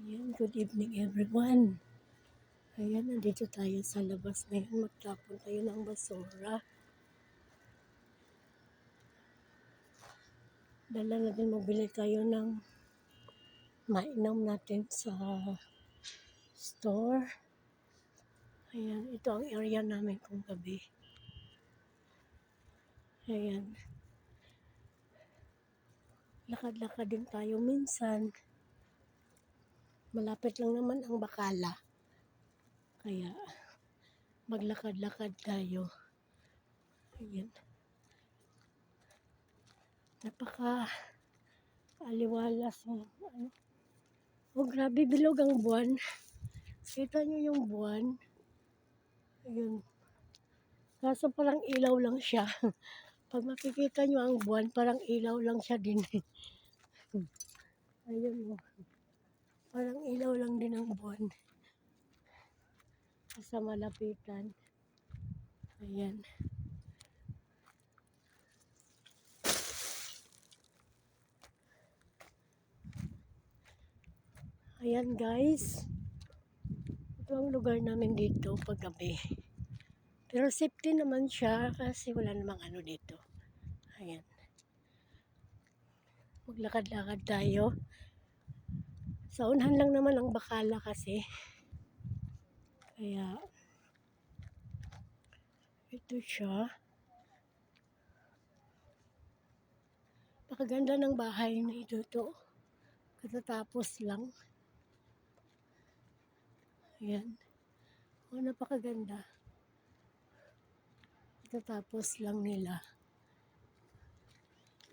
Ayan, good evening everyone. Ayan, nandito tayo sa labas ngayon. Magtapon tayo ng basura. Dala na din mabili tayo ng mainom natin sa store. Ayan, ito ang area namin kung gabi. Ayan. Lakad-lakad din tayo minsan. Malapit lang naman ang bakala. Kaya, maglakad-lakad tayo. Ayan. Napaka aliwalas ng ano. Oh, grabe, bilog ang buwan. Kita nyo yung buwan. Ayun. Kaso parang ilaw lang siya. Pag makikita nyo ang buwan, parang ilaw lang siya din. Ayun oh. Parang ilaw lang din ang buwan. Sa malapitan. Ayan. Ayan guys. Ito ang lugar namin dito pag gabi. Pero safety naman siya kasi wala namang ano dito. Ayan. Maglakad-lakad tayo. Sa unahan lang naman ang bakala kasi. Kaya, ito siya. Pakaganda ng bahay na ito to. Katatapos lang. Ayan. O, napakaganda. Katatapos lang nila.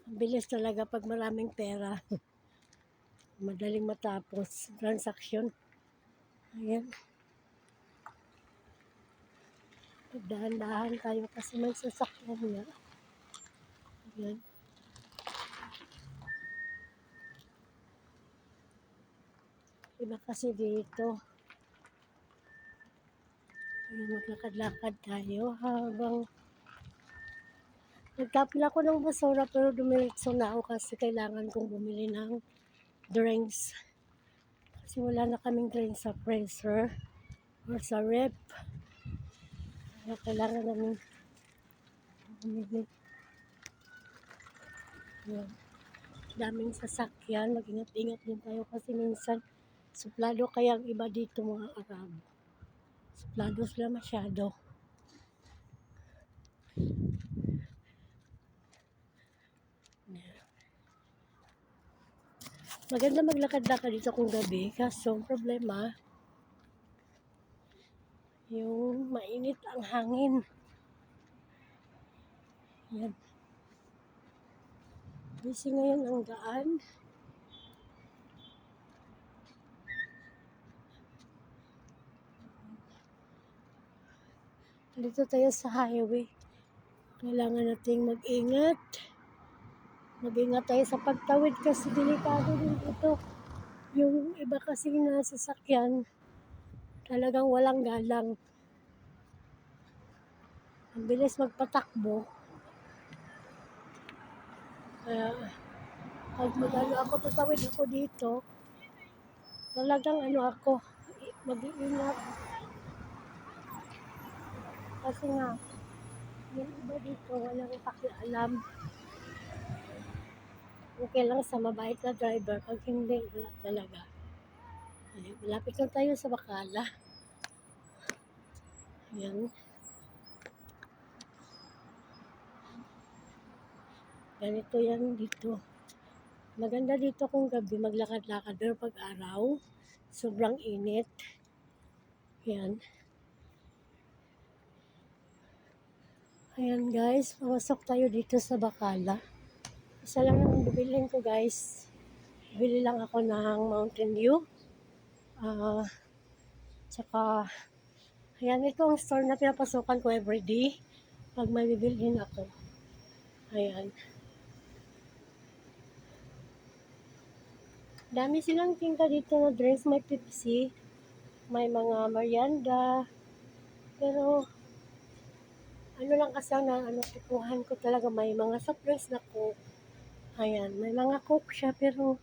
Ang bilis talaga pag maraming pera. Madaling matapos. Transaction. Ayan. Dahan-dahan tayo kasi may sasakyan nga. Ayan. Iba kasi dito. Ayan, maglakad-lakad tayo habang nagtapil ako ng basura pero dumiretso na ako kasi kailangan kong bumili ng drinks. Kasi wala na kaming drinks sa freezer or sa rep. Kaya kailangan namin bumili. Ayan. Daming sasakyan. Mag-ingat-ingat din tayo kasi minsan suplado kaya ang iba dito mga Arabo. Suplado sila masyado. Maganda maglakad-lakad dito kung gabi. Kaso, problema, yung mainit ang hangin. Yan. Busy ngayon ang daan. Dito tayo sa highway. Kailangan nating mag-ingat. Mag-ingat tayo sa pagtawid kasi delikado din ito. Yung iba kasi na sasakyan, talagang walang galang. Ang bilis magpatakbo. Kaya, pag magano ako, tatawid ako dito, talagang ano ako, mag-iingat. Kasi nga, yung iba dito, walang pakialam. Okay lang sa mabait na driver, pag hindi, wala talaga. Ay, malapit lang tayo sa Bakala. Ayan. Ganito yan dito. Maganda dito kung gabi maglakad-lakad pero pag araw, sobrang init. Yan. Ayan guys, pumasok tayo dito sa Bakala. Isa lang ang bibilhin ko guys. Bili lang ako ng Mountain Dew. Ah, tsaka, ayan, ito ang store na pinapasukan ko everyday pag may bibilhin ako. Ayan. Dami silang tinta dito na drinks. May Pepsi, may mga merienda. Pero, ano lang kasi na, ano, tikuhan ko talaga may mga surprise na coke. Ayan, may mga coke siya pero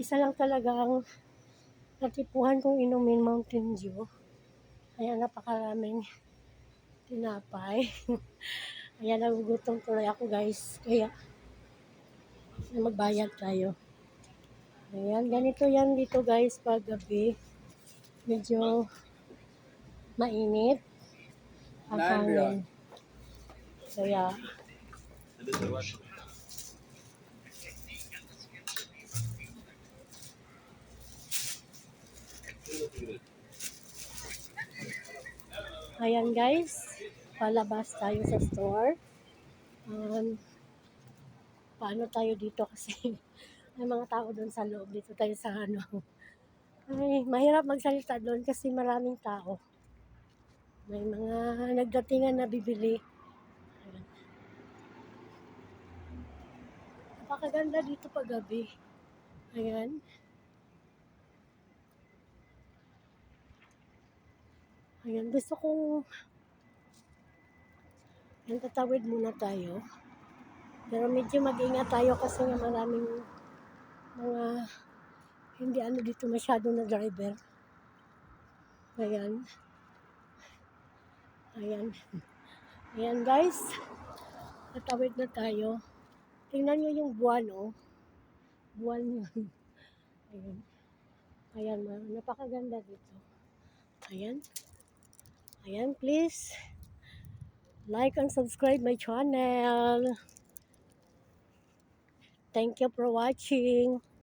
isa lang talaga ang natipuhan kong inumin Mountain Dew. Ayan, napakaraming tinapay. Ayan, nagugutom tuloy ako guys. Kaya, magbayad tayo. Ayan, ganito yan dito guys pag gabi. Medyo mainit ang hangin. Kaya, ayan guys, palabas tayo sa store. Um, paano tayo dito kasi may mga tao doon sa loob. Dito tayo sa ano. Ay, mahirap magsalita doon kasi maraming tao. May mga nagdatingan na bibili. Ayan. Napakaganda dito pag gabi. Ayan. Ayan, gusto kong Ayan, tatawid muna tayo. Pero medyo mag-ingat tayo kasi nga maraming mga hindi ano dito masyado na driver. Ayan. Ayan. Ayan guys. Tatawid na tayo. Tingnan nyo yung buwan oh. Buwan yun. Ayan. Ayan, napakaganda dito. Ayan. Ayan, please. Like and subscribe my channel. Thank you for watching.